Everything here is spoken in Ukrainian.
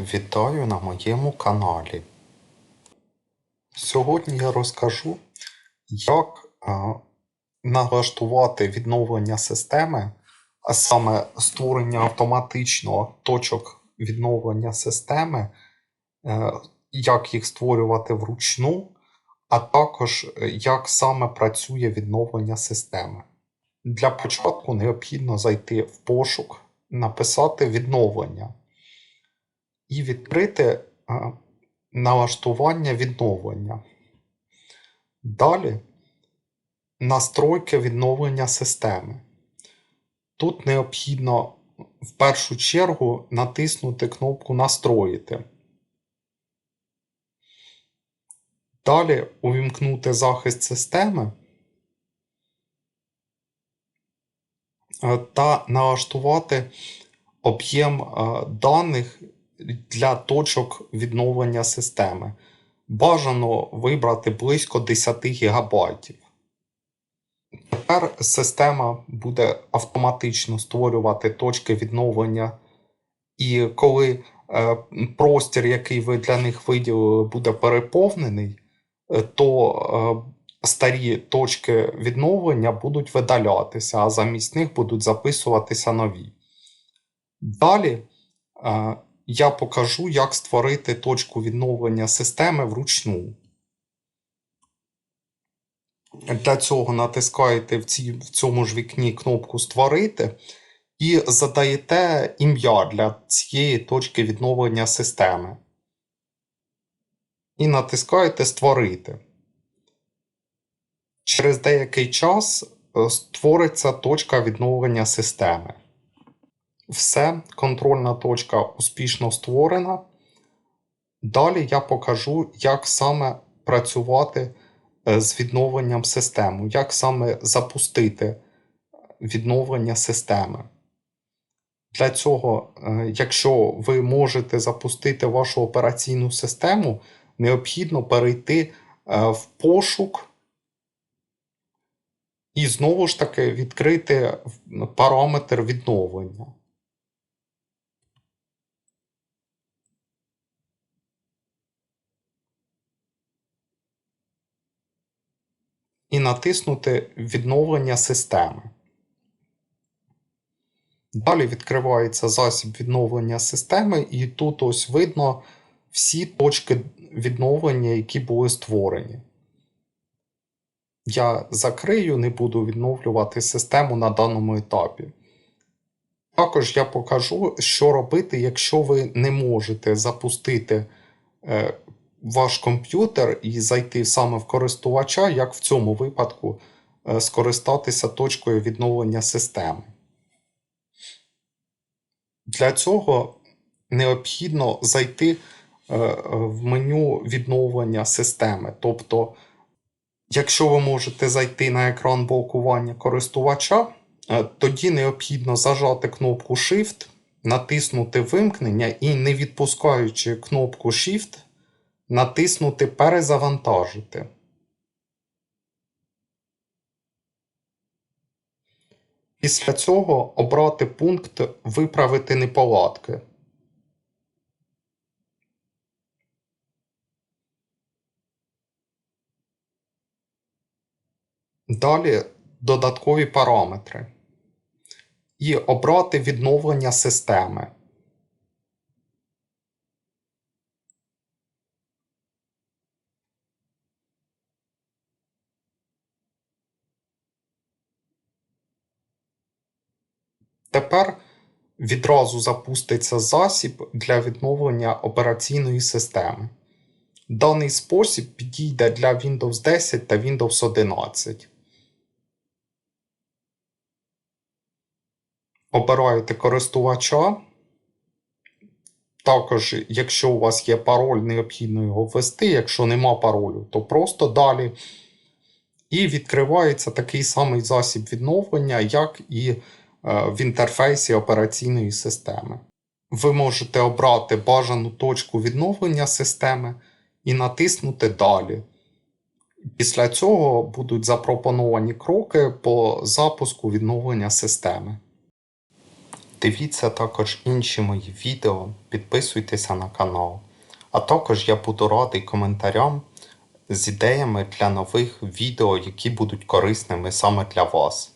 Вітаю на моєму каналі. Сьогодні я розкажу, як е, налаштувати відновлення системи, а саме створення автоматично точок відновлення системи, е, як їх створювати вручну, а також е, як саме працює відновлення системи. Для початку необхідно зайти в пошук, написати відновлення і відкрити налаштування відновлення. Далі настройки відновлення системи. Тут необхідно в першу чергу натиснути кнопку Настроїти. Далі увімкнути захист системи е, та налаштувати об'єм е, даних для точок відновлення системи. Бажано вибрати близько 10 ГБ. Тепер система буде автоматично створювати точки відновлення, і коли е, простір, який ви для них виділили, буде переповнений, е, то е, старі точки відновлення будуть видалятися, а замість них будуть записуватися нові. Далі е, я покажу, як створити точку відновлення системи вручну. Для цього натискаєте в, ці, в цьому ж вікні кнопку Створити і задаєте ім'я для цієї точки відновлення системи. І натискаєте Створити. Через деякий час е, створиться точка відновлення системи. Все, контрольна точка успішно створена. Далі я покажу, як саме працювати е, з відновленням системи, як саме запустити відновлення системи. Для цього, е, якщо ви можете запустити вашу операційну систему, необхідно перейти е, в пошук і знову ж таки відкрити параметр відновлення. І натиснути Відновлення системи. Далі відкривається засіб відновлення системи, і тут ось видно всі точки відновлення, які були створені. Я закрию, не буду відновлювати систему на даному етапі. Також я покажу, що робити, якщо ви не можете запустити е, ваш комп'ютер і зайти саме в користувача, як в цьому випадку е, скористатися точкою відновлення системи. Для цього необхідно зайти е, в меню відновлення системи. Тобто, якщо ви можете зайти на екран блокування користувача, е, тоді необхідно зажати кнопку Shift, натиснути вимкнення і, не відпускаючи кнопку Shift, натиснути Перезавантажити. Після цього обрати пункт Виправити неполадки. Далі додаткові параметри. І обрати відновлення системи. Тепер відразу запуститься засіб для відновлення операційної системи. Даний спосіб підійде для Windows 10 та Windows 11. Обираєте користувача. Також, якщо у вас є пароль, необхідно його ввести. Якщо нема паролю, то просто далі. І відкривається такий самий засіб відновлення, як і в інтерфейсі операційної системи. Ви можете обрати бажану точку відновлення системи і натиснути Далі. Після цього будуть запропоновані кроки по запуску відновлення системи. Дивіться також інші мої відео, підписуйтеся на канал. А також я буду радий коментарям з ідеями для нових відео, які будуть корисними саме для вас.